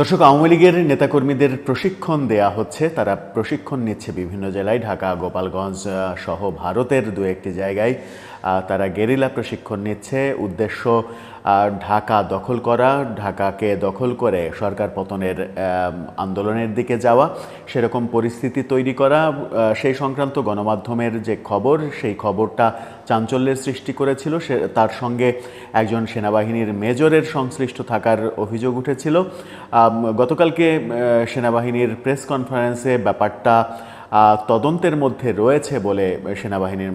দর্শক, আওয়ামী লীগের নেতাকর্মীদের প্রশিক্ষণ দেয়া হচ্ছে। তারা প্রশিক্ষণ নিচ্ছে বিভিন্ন জেলায়, ঢাকা, গোপালগঞ্জ সহ ভারতের দু একটি জায়গায় তারা গেরিলা প্রশিক্ষণ নিচ্ছে। উদ্দেশ্য ঢাকা দখল করা, ঢাকাকে দখল করে সরকার পতনের আন্দোলনের দিকে যাওয়া, সেরকম পরিস্থিতি তৈরি করা সেই সংক্রান্ত গণমাধ্যমের যে খবর, সেই খবরটা চাঞ্চল্যের সৃষ্টি করেছিল। সে, তার সঙ্গে একজন সেনাবাহিনীর মেজরের সংশ্লিষ্ট থাকার অভিযোগ উঠেছিল। গতকালকে সেনাবাহিনীর প্রেস কনফারেন্সে ব্যাপারটা তদন্তের মধ্যে রয়েছে বলে সেনাবাহিনীর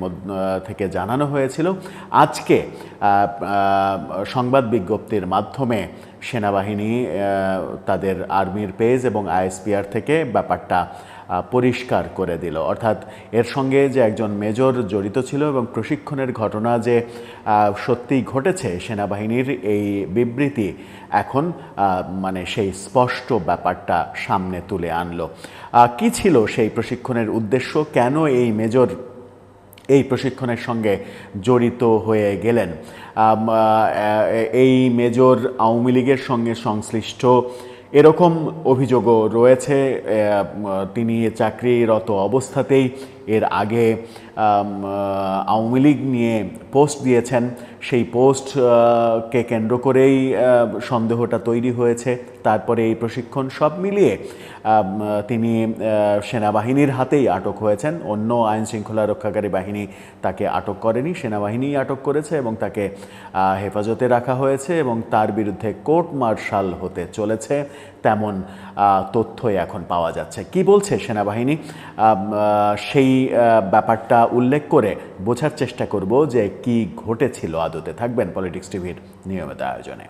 থেকে জানানো হয়েছিল। আজকে সংবাদ বিজ্ঞপ্তির মাধ্যমে সেনাবাহিনী তাদের আর্মির পেজ এবং আইএসপিআর থেকে ব্যাপারটা পরিষ্কার করে দিল। অর্থাৎ এর সঙ্গে যে একজন মেজর জড়িত ছিল এবং প্রশিক্ষণের ঘটনা যে আহ, সত্যিই ঘটেছে সেনাবাহিনীর এই বিবৃতি এখন মানে সেই স্পষ্ট ব্যাপারটা সামনে তুলে আনলো। কি ছিল সেই প্রশিক্ষণের উদ্দেশ্য? কেন এই মেজর এই প্রশিক্ষণের সঙ্গে জড়িত হয়ে গেলেন? এই মেজর আওয়ামী লীগের সঙ্গে সংশ্লিষ্ট এরকম অভিযোগও রয়েছে তিনি চাকরিরত অবস্থাতেই এর আগে আওয়ামী লীগ নিয়ে পোস্ট দিয়েছেন। সেই পোস্টকে কেন্দ্র করেই সন্দেহটা তৈরি হয়েছে। তারপরে এই প্রশিক্ষণ সব মিলিয়ে তিনি সেনাবাহিনীর হাতেই আটক হয়েছেন। অন্য আইন শৃঙ্খলা রক্ষাকারী বাহিনী তাকে আটক করেনি, সেনাবাহিনীই আটক করেছে এবং তাকে হেফাজতে রাখা হয়েছে এবং তার বিরুদ্ধে কোর্ট মার্শাল হতে চলেছে। তেমন তথ্যই এখন পাওয়া যাচ্ছে। কি বলছে সেনাবাহিনী? সেই ব্যাপারটা উল্লেখ করে বোঝার চেষ্টা করব যে কি ঘটেছিল আদতে। থাকবেন পলিটিক্স টিভির নিয়মিত আয়োজনে।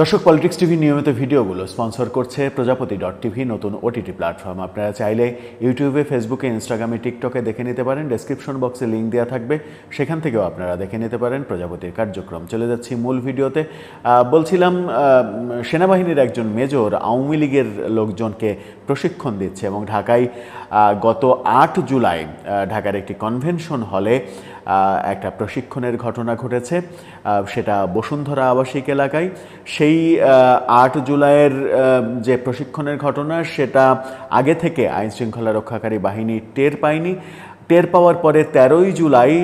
দর্শক পলিটিক্স টিভি নিয়মিত ভিডিওগুলো স্পন্সর করছে প্রজাপতি ডট টিভি নতুন ওটিটি প্ল্যাটফর্ম। আপনারা চাইলে ইউটিউবে ফেসবুকে ইনস্টাগ্রামে টিকটকে দেখে নিতে পারেন। ডেসক্রিপশন বক্সে লিঙ্ক দেওয়া থাকবে। সেখান থেকেও আপনারা দেখে নিতে পারেন প্রজাপতির কার্যক্রম। চলে যাচ্ছি মূল ভিডিওতে। বলছিলাম সেনাবাহিনীর একজন মেজর আওয়ামী লীগের লোকজনকে প্রশিক্ষণ দিচ্ছে এবং ঢাকায় গত আট জুলাই ঢাকার একটি কনভেনশন হলে একটা প্রশিক্ষণের ঘটনা ঘটেছে সেটা বসুন্ধরা আবাসিক এলাকায়। সেই আট জুলাইয়ের যে প্রশিক্ষণের ঘটনা সেটা আগে থেকে আইন শৃঙ্খলা রক্ষাকারী বাহিনী টের পায়নি। টের পাওয়ার পরে তেরোই জুলাই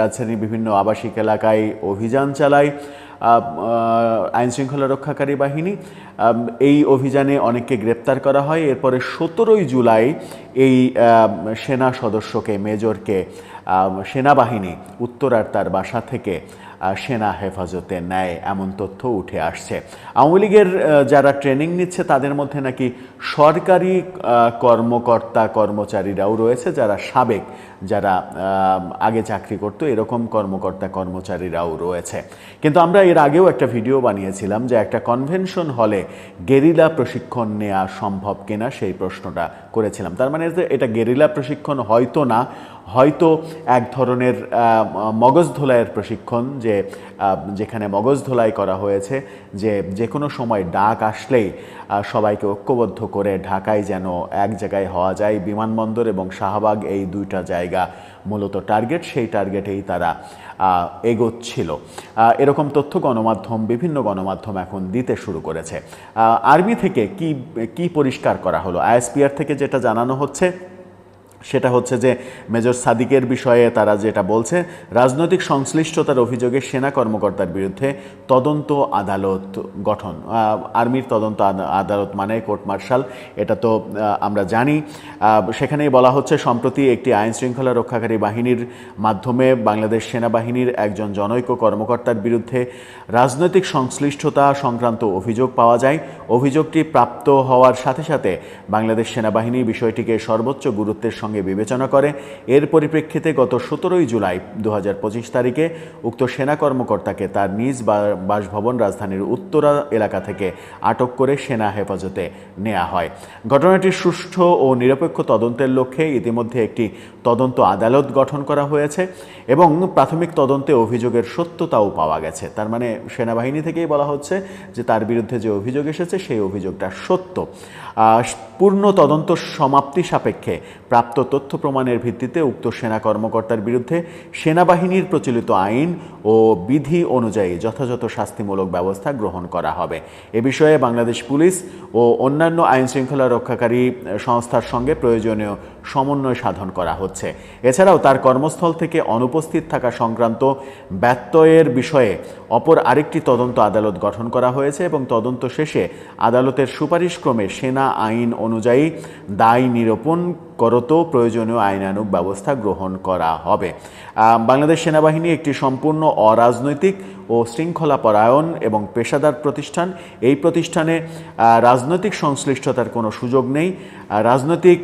রাজধানীর বিভিন্ন আবাসিক এলাকায় অভিযান চালায় আহ, আইন শৃঙ্খলা রক্ষাকারী বাহিনী। এই অভিযানে অনেককে গ্রেপ্তার করা হয়। এরপরে সতেরোই জুলাই এই সেনা সদস্যকে মেজরকে সেনাবাহিনী উত্তরার তার বাসা থেকে সেনা হেফাজতে নেয়, এমন তথ্য উঠে আসছে। আওয়ামী লীগের যারা ট্রেনিং নিচ্ছে তাদের মধ্যে নাকি সরকারি কর্মকর্তা কর্মচারীরাও রয়েছে যারা সাবেক যারা আগে চাকরি করতো, এরকম কর্মকর্তা, কর্মচারীরাও রয়েছে। কিন্তু আমরা এর আগেও একটা ভিডিও বানিয়েছিলাম যে একটা কনভেনশন হলে গেরিলা প্রশিক্ষণ নেওয়া সম্ভব কিনা সেই প্রশ্নটা করেছিলাম। তার মানে এটা গেরিলা প্রশিক্ষণ হয়তো না, হয়তো এক ধরনের মগজ ধোলাইয়ের প্রশিক্ষণ যে যেখানে মগজ ধোলাই করা হয়েছে, যে যে কোনো সময় ডাক আসলেই সবাইকে ঐক্যবদ্ধ করে ঢাকায় যেন এক জায়গায় হওয়া যায়। বিমানবন্দর এবং শাহবাগ এই দুইটা জায়গা মূলত টার্গেট সেই টার্গেটেই তারা এগোচ্ছিল। এরকম তথ্য গণমাধ্যম, বিভিন্ন গণমাধ্যম এখন দিতে শুরু করেছে। আর্মি থেকে কি কি পরিষ্কার করা হলো? আইএসপিআর থেকে যেটা জানানো হচ্ছে সেটা হচ্ছে যে মেজর সাদিকের বিষয়ে তারা যেটা বলছে, রাজনৈতিক সংশ্লিষ্টতার অভিযোগে সেনা কর্মকর্তার বিরুদ্ধে তদন্ত আদালত গঠন। আর্মির তদন্ত আদা- আদালত মানে কোর্ট মার্শাল, এটা তো আমরা জানি। সেখানেই বলা হচ্ছে, সম্প্রতি একটি আইন শৃঙ্খলা রক্ষাকারী বাহিনীর মাধ্যমে বাংলাদেশ সেনাবাহিনীর একজন জনৈক কর্মকর্তার বিরুদ্ধে রাজনৈতিক সংশ্লিষ্টতা সংক্রান্ত অভিযোগ পাওয়া যায়। অভিযোগটি প্রাপ্ত হওয়ার সাথে সাথে বাংলাদেশ সেনাবাহিনী বিষয়টিকে সর্বোচ্চ গুরুত্বের সঙ্গে বিবেচনা করে। এর পরিপ্রেক্ষিতে গত সতেরোই জুলাই দু হাজার পঁচিশ তারিখে উক্ত সেনা কর্মকর্তাকে তার নিজ বাসভবন রাজধানীর উত্তরা এলাকা থেকে আটক করে সেনা হেফাজতে নেওয়া হয়। ঘটনাটির সুষ্ঠু ও নিরপেক্ষ তদন্তের লক্ষ্যে ইতিমধ্যে একটি তদন্ত আদালত গঠন করা হয়েছে এবং প্রাথমিক তদন্তে অভিযোগের সত্যতাও পাওয়া গেছে। তার মানে সেনাবাহিনী থেকেই বলা হচ্ছে যে তার বিরুদ্ধে যে অভিযোগ এসেছে সেই অভিযোগটা সত্য। পূর্ণ তদন্ত সমাপ্তি সাপেক্ষে প্রাপ্ত তথ্য প্রমাণের ভিত্তিতে উক্ত সেনা কর্মকর্তার বিরুদ্ধে সেনাবাহিনীর প্রচলিত আইন ও বিধি অনুযায়ী যথাযথ শাস্তিমূলক ব্যবস্থা গ্রহণ করা হবে। এ বিষয়ে বাংলাদেশ পুলিশ ও অন্যান্য আইন শৃঙ্খলা রক্ষাকারী সংস্থার সঙ্গে প্রয়োজনীয় সমন্বয় সাধন করা হচ্ছে। এছাড়াও তার কর্মস্থল থেকে অনুপস্থিত থাকা সংক্রান্ত ব্যত্যয়ের বিষয়ে অপর আরেকটি তদন্ত আদালত গঠন করা হয়েছে এবং তদন্ত শেষে আদালতের সুপারিশক্রমে সেনা আইন অনুযায়ী দায় নিরূপণ করত প্রয়োজনীয় আইনানুগ ব্যবস্থা গ্রহণ করা হবে। বাংলাদেশ সেনাবাহিনী একটি সম্পূর্ণ অরাজনৈতিক ও শৃঙ্খলা পরায়ণ এবং পেশাদার প্রতিষ্ঠান। এই প্রতিষ্ঠানে রাজনৈতিক সংশ্লিষ্টতার কোনো সুযোগ নেই। রাজনৈতিক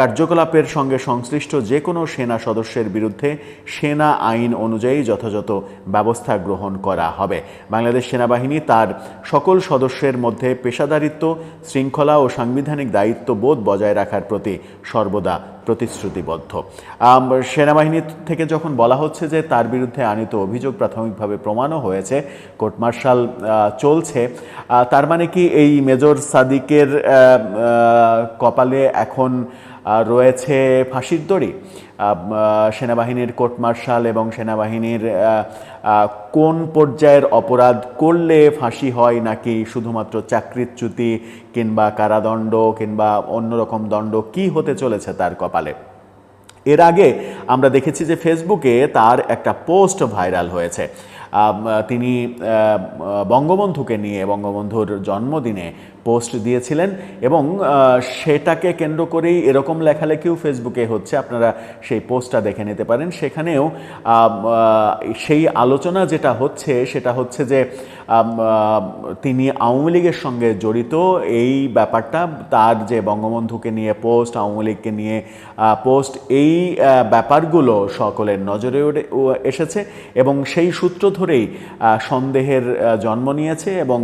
কার্যকলাপের সঙ্গে সংশ্লিষ্ট যে কোনো সেনা সদস্যের বিরুদ্ধে সেনা আইন অনুযায়ী যথাযথ ব্যবস্থা গ্রহণ করা হবে। বাংলাদেশ সেনাবাহিনী তার সকল সদস্যের মধ্যে পেশাদারিত্ব, শৃঙ্খলা ও সাংবিধানিক দায়িত্ববোধ বজায় রাখার প্রতি সর্বদা প্রতিশ্রুতিবদ্ধ। সেনাবাহিনী থেকে যখন বলা হচ্ছে যে তার বিরুদ্ধে আনিত অভিযোগ প্রাথমিকভাবে প্রমাণও হয়েছে, কোর্ট মার্শাল চলছে তার মানে কি এই মেজর সাদিকের কপালে এখন রয়েছে ফাঁসির দড়ি? সেনাবাহিনীর কোর্ট মার্শাল এবং সেনাবাহিনীর কোন পর্যায়ের অপরাধ করলে ফাঁসি হয় নাকি শুধুমাত্র চাকরিচ্যুতি কিংবা কারাদণ্ড কিংবা অন্যরকম দণ্ড, কি হতে চলেছে তার কপালে? এর আগে আমরা দেখেছি যে ফেসবুকে তার একটা পোস্ট ভাইরাল হয়েছে। তিনি বঙ্গবন্ধুকে নিয়ে, বঙ্গবন্ধুর জন্মদিনে পোস্ট দিয়েছিলেন এবং সেটাকে কেন্দ্র করেই এরকম লেখালেখিও ফেসবুকে হচ্ছে। আপনারা সেই পোস্টটা দেখে নিতে পারেন। সেখানেও সেই আলোচনা যেটা হচ্ছে, সেটা হচ্ছে যে তিনি আওয়ামী লীগের সঙ্গে জড়িত। এই ব্যাপারটা, তার যে বঙ্গবন্ধুকে নিয়ে পোস্ট, আওয়ামী লীগকে নিয়ে পোস্ট, এই ব্যাপারগুলো সকলের নজরে এসেছে এবং সেই সূত্র ধরেই সন্দেহের জন্ম নিয়েছে এবং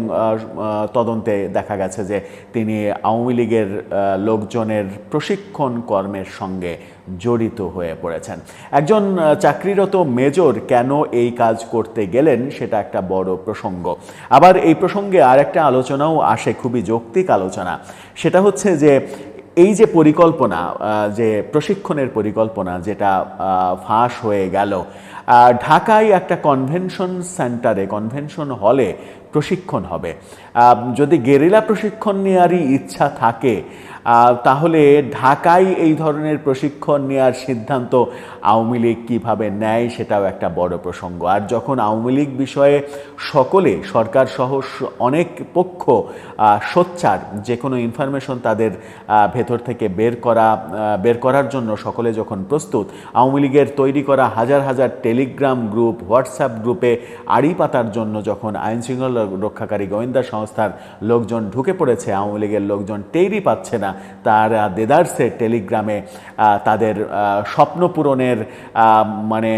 তদন্তে দেখা গেছে। যে তিনি আওয়ামী লীগের লোকজনের প্রশিক্ষণ কর্মের সঙ্গে জড়িত হয়ে পড়েছেন। একজন চাকরিরত মেজর কেন এই কাজ করতে গেলেন সেটা একটা বড় প্রসঙ্গ। আবার এই প্রসঙ্গে আর একটা আলোচনাও আসে, খুবই যৌক্তিক আলোচনা। সেটা হচ্ছে যে এই যে পরিকল্পনা যে প্রশিক্ষণের পরিকল্পনা যেটা ফাঁস হয়ে গেল ঢাকায় একটা কনভেনশন সেন্টারে, কনভেনশন হলে প্রশিক্ষণ হবে। যদি গেরিলা প্রশিক্ষণ নেওয়ারই ইচ্ছা থাকে তাহলে ঢাকায় এই ধরনের প্রশিক্ষণ নেওয়ার সিদ্ধান্ত আওয়ামী লীগ কীভাবে নেয় সেটাও একটা বড় প্রসঙ্গ। আর যখন আওয়ামী লীগ বিষয়ে সকলে, সরকার সহ অনেক পক্ষ সোচ্চার, যে কোনো ইনফরমেশন তাদের ভেতর থেকে বের করা বের করার জন্য সকলে যখন প্রস্তুত, আওয়ামী লীগের তৈরি করা হাজার হাজার টেলিগ্রাম গ্রুপ, হোয়াটসঅ্যাপ গ্রুপে আড়ি পাতার জন্য যখন আইন শৃঙ্খলা রক্ষাকারী গোয়েন্দা সংস্থার লোকজন ঢুকে পড়েছে, আওয়ামী লীগের লোকজন টেরই পাচ্ছে না। তারা দেদারসে টেলিগ্রামে তাদের স্বপ্ন পূরণের মানে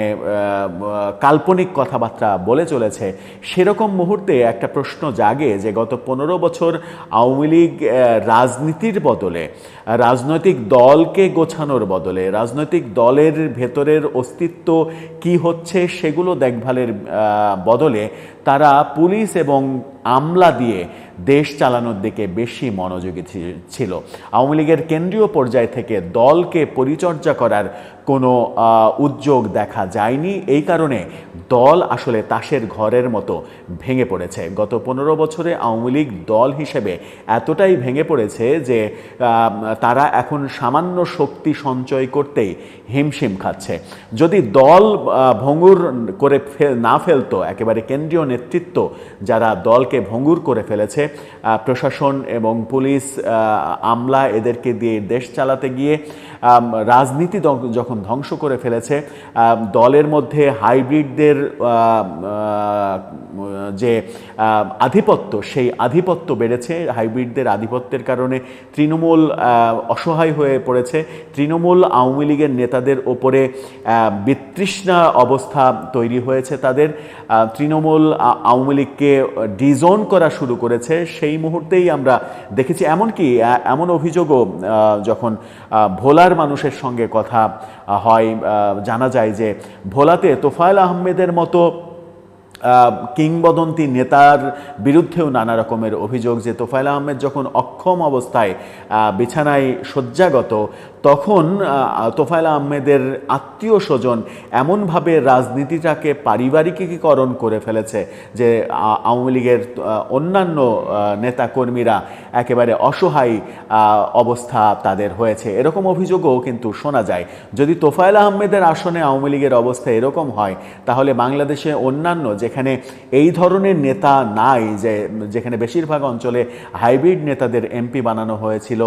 কাল্পনিক কথাবার্তা বলে চলেছে। সেরকম মুহূর্তে একটা প্রশ্ন জাগে যে গত পনেরো বছর আওয়ামী লীগ রাজনীতির বদলে, রাজনৈতিক দলকে গোছানোর বদলে, রাজনৈতিক দলের ভেতরের অস্তিত্ব কি হচ্ছে সেগুলো দেখভালের বদলে তারা পুলিশ এবং আমলা দিয়ে দেশ চালানোর দিকে বেশি মনোযোগী ছিল। আওয়ামী লীগের কেন্দ্রীয় পর্যায় থেকে দলকে পরিচর্যা করার কোনো উদ্যোগ দেখা যায়নি। এই কারণে দল আসলে তাসের ঘরের মতো ভেঙে পড়েছে। গত পনেরো বছরে আওয়ামী লীগ দল হিসেবে এতটাই ভেঙে পড়েছে যে তারা এখন সামান্য শক্তি সঞ্চয় করতেই হিমশিম খাচ্ছে। যদি দল ভঙ্গুর করে না ফেলতো, একেবারে কেন্দ্রীয় নেতৃত্ব যারা দলকে ভঙ্গুর করে ফেলেছে প্রশাসন এবং পুলিশ আমলা এদেরকে দিয়ে দেশ চালাতে গিয়ে রাজনীতি দ- যখন ধ্বংস করে ফেলেছে। দলের মধ্যে হাইব্রিডদের যে আধিপত্য, সেই আধিপত্য বেড়েছে। হাইব্রিডদের আধিপত্যের কারণে তৃণমূল অসহায় হয়ে পড়েছে। তৃণমূল আওয়ামী লীগের নেতাদের ওপরে বিতৃষ্ণা অবস্থা তৈরি হয়েছে তাদের। তৃণমূল আওয়ামী লীগকে ডিজোন করা শুরু করেছে। সেই মুহূর্তেই আমরা দেখেছি, এমনকি এমন অভিযোগও যখন ভোলার মানুষের সঙ্গে কথা হয় জানা যায় যে ভোলাতে তোফায়েল আহমেদের মতো কিংবদন্তি নেতার বিরুদ্ধেও নানা রকমের অভিযোগ যে তোফায়েল আহমেদ যখন অক্ষম অবস্থায় বিছানায় শয্যাগত তখন তোফায়েল আহমেদের আত্মীয় স্বজন এমনভাবে রাজনীতিটাকে পারিবারিকীকরণ করে ফেলেছে যে আওয়ামী লীগের অন্যান্য নেতাকর্মীরা একেবারে অসহায় অবস্থা তাদের হয়েছে। এরকম অভিযোগও কিন্তু শোনা যায়। যদি তোফায়েল আহমেদের আসনে আওয়ামী লীগের অবস্থা এরকম হয়, তাহলে বাংলাদেশে অন্যান্য যেখানে এই ধরনের নেতা নাই যে, যেখানে বেশিরভাগ অঞ্চলে হাইব্রিড নেতাদের এমপি বানানো হয়েছিল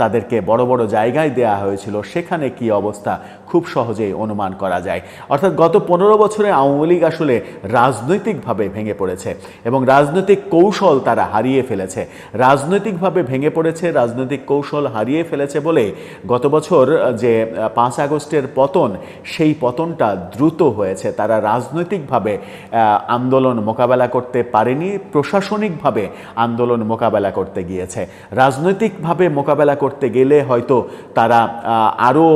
তাদেরকে বড় বড় জায়গায় দেয়া হয়েছিল, সেখানে কি অবস্থা খুব সহজেই অনুমান করা যায়। অর্থাৎ গত পনেরো বছরে আওয়ামী লীগ আসলে রাজনৈতিকভাবে ভেঙে পড়েছে এবং রাজনৈতিক কৌশল তারা হারিয়ে ফেলেছে। রাজনৈতিকভাবে ভেঙে পড়েছে, রাজনৈতিক কৌশল হারিয়ে ফেলেছে বলে গত বছর যে পাঁচ আগস্টের পতন, সেই পতনটা দ্রুত হয়েছে। তারা রাজনৈতিকভাবে আন্দোলন মোকাবেলা করতে পারেনি, প্রশাসনিকভাবে আন্দোলন মোকাবেলা করতে গিয়েছে। রাজনৈতিকভাবে মোকাবেলা করতে গেলে হয়তো তারা আরও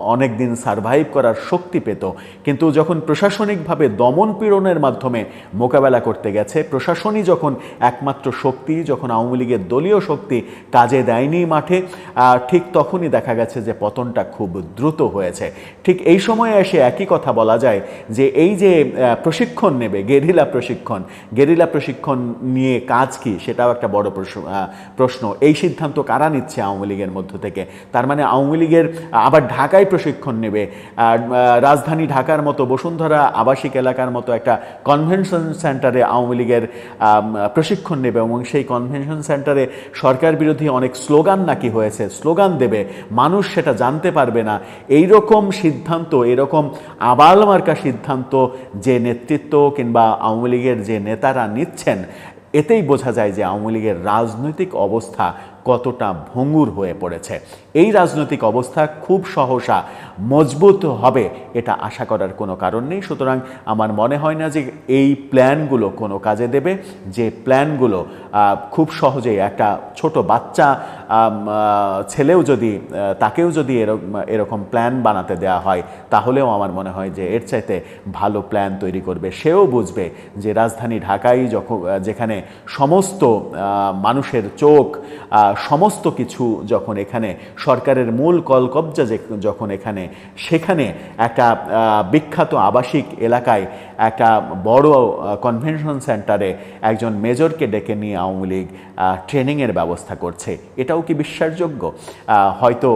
অনেক দিন সারভাইভ করার শক্তি পেত। কিন্তু যখন প্রশাসনিকভাবে দমন পীড়নের মাধ্যমে মোকাবেলা করতে গেছে, প্রশাসনই যখন একমাত্র শক্তি, যখন আওয়ামী লীগের দলীয় শক্তি কাজে দেয়নি মাঠে ঠিক তখনই দেখা গেছে যে পতনটা খুব দ্রুত হয়েছে। ঠিক এই সময়ে এসে একই কথা বলা যায় যে এই যে প্রশিক্ষণ নেবে, গেরিলা প্রশিক্ষণ গেরিলা প্রশিক্ষণ নিয়ে কাজ কি? সেটাও একটা বড় প্রশ্ন- এই সিদ্ধান্ত কারা নিচ্ছে আওয়ামী লীগের মধ্য থেকে? তার মানে আওয়ামী লীগের, আবার ঢাকায় প্রশিক্ষণ নেবে। রাজধানী ঢাকার মতো বসুন্ধরা আবাসিক এলাকার মতো একটা কনভেনশন সেন্টারে আওয়ামী লীগের প্রশিক্ষণ নেবে এবং সেই কনভেনশন সেন্টারে সরকার বিরোধী অনেক স্লোগান নাকি হয়েছে, স্লোগান দেবে। মানুষ সেটা জানতে পারবে না। এই রকম সিদ্ধান্ত, এরকম আবাল মার্কা সিদ্ধান্ত যে নেতৃত্ব কিংবা আওয়ামী লীগের যে নেতারা নিচ্ছেন, এতেই বোঝা যায় যে আওয়ামী লীগের রাজনৈতিক অবস্থা কতটা ভঙ্গুর হয়ে পড়েছে। এই রাজনৈতিক অবস্থা খুব সহসা মজবুত হবে এটা আশা করার কোনো কারণ নেই। সুতরাং আমার মনে হয় না যে এই প্ল্যানগুলো কোনো কাজে দেবে। যে প্ল্যানগুলো খুব সহজেই একটা ছোট বাচ্চা ছেলেও যদি তাকেও যদি এরকম এরকম প্ল্যান বানাতে দেওয়া হয়, তাহলেও আমার মনে হয় যে এর চাইতে ভালো প্ল্যান তৈরি করবে। সেও বুঝবে যে রাজধানী ঢাকায় যখন যেখানে সমস্ত মানুষের চোখ সমস্ত কিছু যখন এখানে সরকারের মূল কলকবজা যে, যখন এখানে, সেখানে একটা বিখ্যাত আবাসিক এলাকায় একটা বড় কনভেনশন সেন্টারে একজন মেজরকে ডেকে নিয়ে আওয়ামী লীগ ট্রেনিংয়ের ব্যবস্থা করছে। এটাও কি বিশ্বাসযোগ্য? হয়তো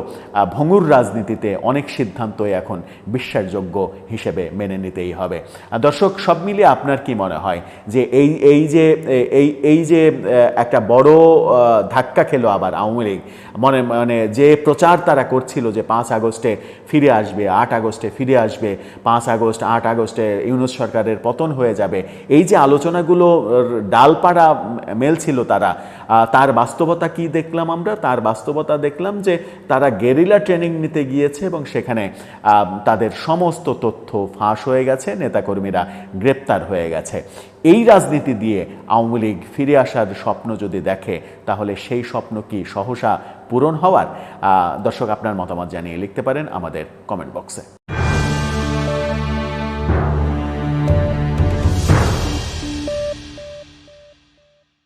ভঙ্গুর রাজনীতিতে অনেক সিদ্ধান্তই এখন বিশ্বাসযোগ্য হিসেবে মেনে নিতেই হবে। দর্শক, সব মিলিয়ে আপনার কি মনে হয় যে এই এই যে, এই এই যে একটা বড় ধাক্কা খেলো আবার আওয়ামী লীগ, মনে মানে যে প্রচার তারা করছিল যে পাঁচ আগস্টে ফিরে আসবে, আট আগস্টে ফিরে আসবে, পাঁচ আগস্ট, আট আগস্টে ইউনুস সরকারের পতন হয়ে যাবে, এই যে আলোচনাগুলো ডালপাড়া মেলছিল তারা তার বাস্তবতা কি দেখলাম আমরা? তার বাস্তবতা দেখলাম যে তারা গেরিলা ট্রেনিং নিতে গিয়েছে এবং সেখানে তাদের সমস্ত তথ্য ফাঁস হয়ে গেছে, নেতাকর্মীরা গ্রেপ্তার হয়ে গেছে। এই রাজনীতি দিয়ে আওয়ামী লীগ ফিরে আসার স্বপ্ন যদি দেখে, তাহলে সেই স্বপ্ন কি সহসা পূরণ হওয়ার? দর্শক, আপনার মতামত জানিয়ে লিখতে পারেন আমাদের কমেন্ট বক্সে।